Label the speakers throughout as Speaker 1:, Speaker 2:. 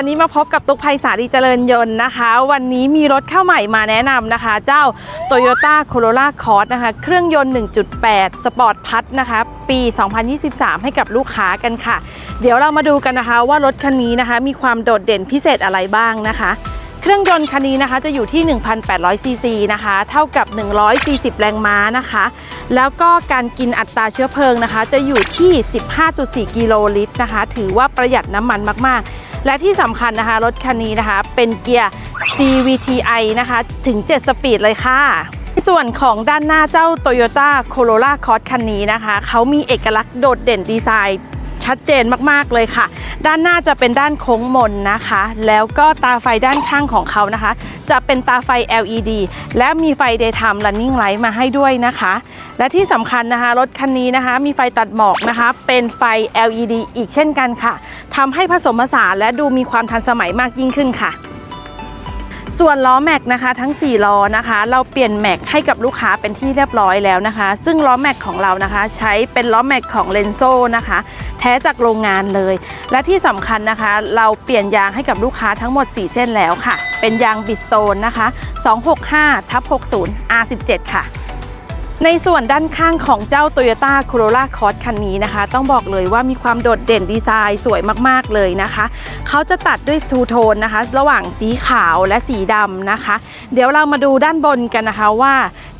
Speaker 1: วันนี้มาพบกับตุกภัยสาลีเจริญยนต์นะคะ วันนี้มีรถเข้าใหม่มาแนะนำนะคะ เจ้า Toyota Corolla Cross นะคะ เครื่องยนต์ 1.8 สปอร์ตพัทนะคะ ปี 2023 ให้กับลูกค้ากันค่ะ เดี๋ยวเรามาดูกันนะคะว่ารถคันนี้นะคะ มีความโดดเด่นพิเศษอะไรบ้างนะคะเครื่องยนต์คันนี้นะคะจะอยู่ที่ 1,800 ซีซีนะคะ เท่ากับ 140 แรงม้านะคะ แล้วก็การกินอัตราเชื้อเพลิงนะคะ จะอยู่ที่ 15.4 กิโลลิตรนะคะ ถือว่าประหยัดน้ำมันมากๆ และที่สำคัญนะคะ รถคันนี้นะคะ เป็นเกียร์ CVTi นะคะ ถึง 7 สปีดเลยค่ะส่วนของด้านหน้าเจ้า Toyota Corolla Cross คันนี้นะคะ เขามีเอกลักษณ์โดดเด่นดีไซน์ ชัดเจนมากๆเลยค่ะ ด้านหน้าจะเป็นด้านโค้งมนนะคะ แล้วก็ตาไฟด้านข้างของเขานะคะ จะเป็นตาไฟ LED และมีไฟ daytime running light มาให้ด้วยนะคะ และที่สำคัญนะคะรถคันนี้นะคะ มีไฟตัดหมอกนะคะ เป็นไฟ LED อีกเช่นกันค่ะทำให้ผสมผสานและดูมีความทันสมัยมากยิ่งขึ้นค่ะ ส่วนล้อแม็กนะคะทั้ง 4 ล้อนะคะ เราเปลี่ยนแม็กให้กับลูกค้าเป็นที่เรียบร้อยแล้วนะคะ ซึ่งล้อแม็กของเรานะคะ ใช้เป็นล้อแม็กของเลนโซนะคะ แท้จากโรงงานเลย และที่สำคัญนะคะ เราเปลี่ยนยางให้กับลูกค้าทั้งหมด 4 เส้นแล้วค่ะ เป็นยางบิสโตนนะคะ 265ทับ60 R17 ค่ะ ในส่วนด้านข้างของเจ้า Toyota Corolla Cross คันนี้นะคะ ต้องบอกเลยว่ามีความโดดเด่นดีไซน์สวยมากๆเลยนะคะ เขาจะตัดด้วยทูโทนนะคะ ระหว่างสีขาวและสีดำนะคะ เดี๋ยวเรามาดูด้านบนกันนะคะว่า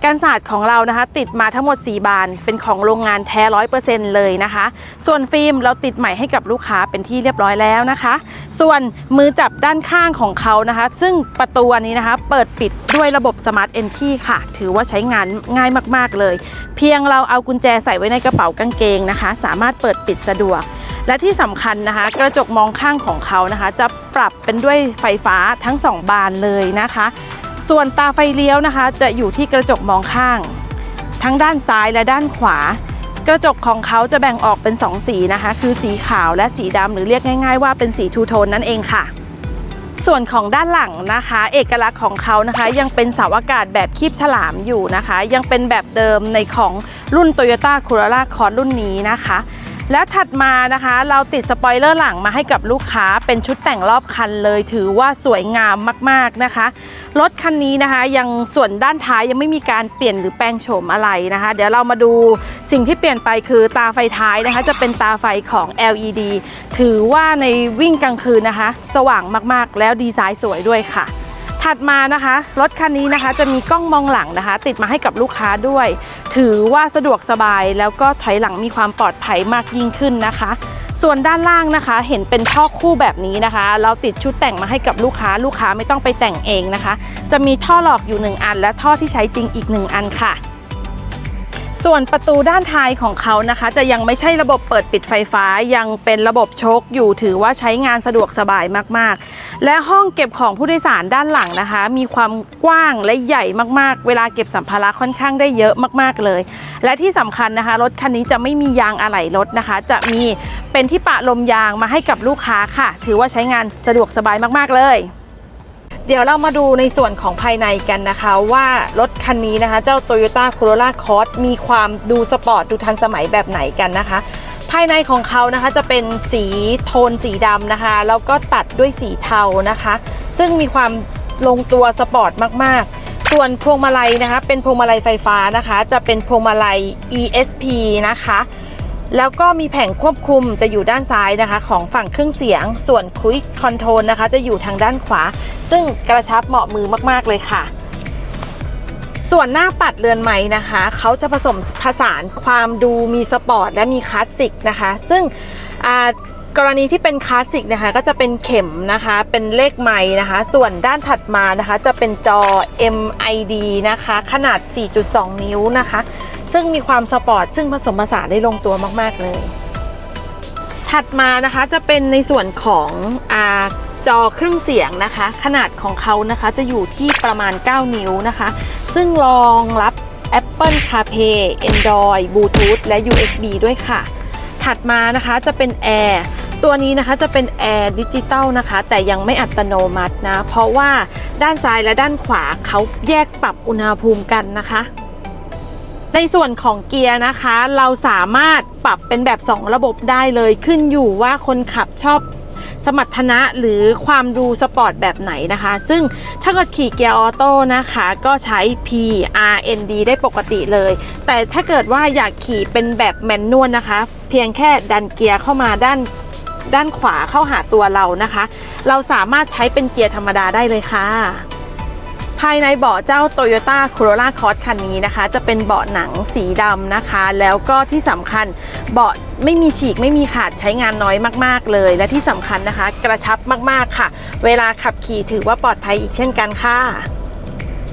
Speaker 1: การสาดของเรานะคะ ติดมาทั้งหมด 4 บาน เป็นของโรงงานแท้ร้อยเปอร์เซ็นต์เลยนะคะ ส่วนฟิล์มเราติดใหม่ให้กับลูกค้าเป็นที่เรียบร้อยแล้วนะคะ ส่วนมือจับด้านข้างของเขานะคะ ซึ่งประตูนี้นะคะ เปิดปิดด้วยระบบ Smart Entry ค่ะ ถือว่าใช้งานง่ายมากๆเลย เพียงเราเอากุญแจใส่ไว้ในกระเป๋ากางเกงนะคะ สามารถเปิดปิดสะดวกและที่สำคัญนะคะ กระจกมองข้างของเขานะคะ จะปรับเป็นด้วยไฟฟ้าทั้ง 2 บานเลยนะคะ ส่วนตาไฟเลี้ยวนะคะ จะอยู่ที่กระจกมองข้าง ทั้งด้านซ้ายและด้านขวา กระจกของเขาจะแบ่งออกเป็น 2 สีนะคะ คือสีขาวและสีดำหรือเรียกง่าย ๆ ว่าเป็นสีทูโทนนั่นเองค่ะส่วนของด้านหลังนะคะ เอกลักษณ์ของเขานะคะ ยังเป็นเสาอากาศแบบคีบฉลามอยู่นะคะ ยังเป็นแบบเดิมในของรุ่น Toyota Corolla Cross รุ่นนี้นะคะ และถัดมานะคะเราติดสปอยเลอร์หลังมาให้กับลูกค้าเป็นชุดแต่งรอบคันเลย ถือว่าสวยงามมากๆนะคะรถคันนี้นะคะ ยังส่วนด้านท้ายยังไม่มีการเปลี่ยนหรือแปลงโฉมอะไรนะคะ เดี๋ยวเรามาดูสิ่งที่เปลี่ยนไปคือตาไฟท้ายนะคะ จะเป็นตาไฟของ LED ถือว่าในวิ่งกลางคืนนะคะ สว่างมากๆ แล้วดีไซน์สวยด้วยค่ะ ถัดมานะคะรถคันนี้นะคะจะมีกล้องมองหลังนะคะ ติดมาให้กับลูกค้าด้วย ถือว่าสะดวกสบายแล้วก็ถอยหลังมีความปลอดภัยมากยิ่งขึ้นนะคะ ส่วนด้านล่างนะคะ เห็นเป็นท่อคู่แบบนี้นะคะ เราติดชุดแต่งมาให้กับลูกค้า ลูกค้าไม่ต้องไปแต่งเองนะคะ จะมีท่อหลอกอยู่ 1 อัน และท่อที่ใช้จริงอีก 1 อันค่ะ ส่วนประตูด้านท้ายของเขานะคะ จะยังไม่ใช่ระบบเปิดปิดไฟฟ้ายังเป็นระบบโชคอยู่ถือว่าใช้งานสะดวกสบายมากๆ และห้องเก็บของผู้โดยสารด้านหลังนะคะ มีความกว้างและใหญ่มากๆ เวลาเก็บสัมภาระค่อนข้างได้เยอะมากๆเลย และที่สำคัญนะคะ รถคันนี้จะไม่มียางอะไหล่รถนะคะ จะมีเป็นที่ปะลมยางมาให้กับลูกค้าค่ะ ถือว่าใช้งานสะดวกสบายมากๆเลย เดี๋ยวเรามาดูในส่วนของภายในกันนะคะว่ารถคันนี้นะคะ เจ้า Toyota Corolla Cross มีความดูสปอร์ตดูทันสมัยแบบไหนกันนะคะ ภายในของเขานะคะจะเป็นสีโทนสีดำนะคะ แล้วก็ตัดด้วยสีเทานะคะ ซึ่งมีความลงตัวสปอร์ตมากๆ ส่วนพวงมาลัยนะคะ เป็นพวงมาลัยไฟฟ้านะคะ จะเป็นพวงมาลัย ESP นะคะ แล้วก็มีแผงควบคุมจะอยู่ด้านซ้ายนะคะ ของฝั่งเครื่องเสียง ส่วน Quick Control นะคะ จะอยู่ทางด้านขวา ซึ่งกระชับเหมาะมือมาก ๆ เลยค่ะ ส่วนหน้าปัดเรือนไม้นะคะ เขาจะผสมผสานความดูมีสปอร์ตและมีคลาสสิกนะคะ ซึ่งกรณีที่เป็นคลาสสิกนะคะก็จะเป็นเข็มนะคะ เป็นเลขไม้นะคะ ส่วนด้านถัดมานะคะ จะเป็นจอ MID นะคะ ขนาด 4.2 นิ้วนะคะ ซึ่งมีความสปอร์ตซึ่งผสมผสานได้ลงตัวมาก ๆ เลย ถัดมานะคะจะเป็นในส่วนของอาจอเครื่องเสียงนะคะ ขนาดของเขานะคะจะอยู่ที่ประมาณ 9 นิ้วนะคะ ซึ่งรองรับ Apple CarPlay Android Bluetooth และ USB ด้วยค่ะ ถัดมานะคะจะเป็นแอร์ตัวนี้นะคะจะเป็นแอร์ดิจิตอลนะคะ แต่ยังไม่อัตโนมัตินะ เพราะว่าด้านซ้ายและด้านขวาเขาแยกปรับอุณหภูมิกันนะคะ ในส่วนของเกียร์นะคะ เราสามารถปรับเป็นแบบ 2 ระบบได้เลยขึ้นอยู่ว่าคนขับชอบสมรรถนะหรือความดูสปอร์ตแบบไหนนะคะ ซึ่งถ้าเกิดขี่เกียร์ออโต้นะคะ ก็ใช้ P R N D ได้ปกติเลย แต่ถ้าเกิดว่าอยากขี่เป็นแบบแมนนวลนะคะ เพียงแค่ดันเกียร์เข้ามาด้านด้านขวาเข้าหาตัวเรานะคะ เราสามารถใช้เป็นเกียร์ธรรมดาได้เลยค่ะ ภายในเบาะเจ้า Toyota Corolla Cross คันนี้นะคะ จะเป็นเบาะหนังสีดำนะคะ แล้วก็ที่สำคัญเบาะไม่มีฉีกไม่มีขาดใช้งานน้อยมาก ๆ เลย และที่สำคัญนะคะ กระชับมากๆค่ะ เวลาขับขี่ถือว่าปลอดภัยอีกเช่นกันค่ะ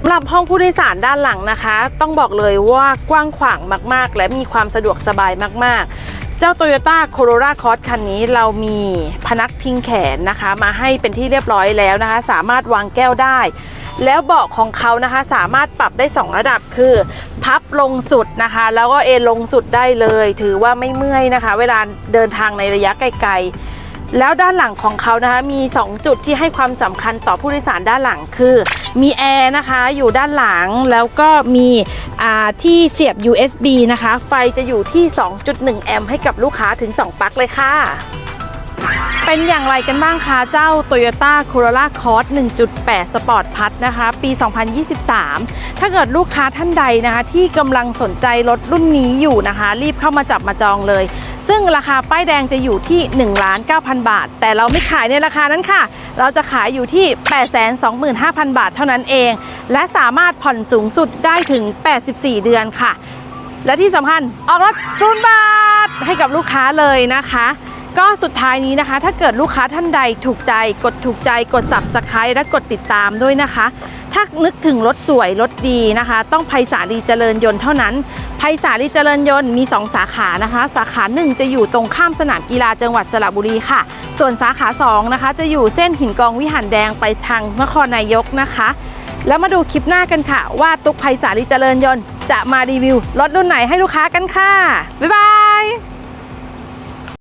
Speaker 1: สำหรับห้องผู้โดยสารด้านหลังนะคะ ต้องบอกเลยว่ากว้างขวางมาก ๆ และมีความสะดวกสบายมากๆเจ้า Toyota Corolla Cross คันนี้เรามีพนักพิงแขนนะคะ มาให้เป็นที่เรียบร้อยแล้วนะคะ สามารถวางแก้วได้ แล้วเบาะของเขานะคะสามารถปรับได้ 2 ระดับคือ พับลงสุดนะคะ แล้วก็เอนลงสุดได้เลย ถือว่าไม่เมื่อยนะคะ เวลาเดินทางในระยะไกลๆ แล้วด้านหลังของเขานะคะมี 2 จุดที่ให้ความสำคัญต่อผู้โดยสารด้านหลังคือ มีแอร์นะคะอยู่ด้านหลังแล้วก็มีที่เสียบ USB นะคะ ไฟจะอยู่ที่ 2.1 แอมป์ให้กับลูกค้าถึง 2 ปลั๊กเลยค่ะ เป็นอย่างไรกันบ้างคะเจ้า Toyota Corolla Cross 1.8 Sport Plus นะคะ ปี 2023 ถ้าเกิดลูกค้าท่านใดนะคะ ที่กำลังสนใจรถรุ่นนี้อยู่นะคะ รีบเข้ามาจับมาจองเลย ซึ่งราคาป้ายแดงจะอยู่ที่ 1 9,000 บาท แต่เราไม่ขายในราคานั้นค่ะ เราจะขายอยู่ที่ 825,000 บาทเท่านั้นเอง และสามารถผ่อนสูงสุดได้ถึง 84 เดือนค่ะ และที่สำคัญออกรถศูนย์บาทให้กับลูกค้าเลยนะคะ ก็สุดท้ายนี้นะคะ ถ้าเกิดลูกค้าท่านใดถูกใจ กดถูกใจกด subscribe และกดติดตามด้วยนะคะ ถ้านึกถึงรถสวยรถดีนะคะ ต้องไพศาลีเจริญยนต์เท่านั้นไพศาลีเจริญยนต์มี 2 สาขานะคะ สาขา 1 จะอยู่ตรงข้ามสนามกีฬาจังหวัดสระบุรีค่ะ ส่วนสาขา 2 นะคะ จะอยู่เส้นหินกองวิหารแดงไปทางนครนายกนะคะ แล้วมาดูคลิปหน้ากันค่ะ ว่าตุ๊กไพศาลีเจริญยนต์จะมารีวิวรถรุ่นไหนให้ลูกค้ากันค่ะบ๊ายบาย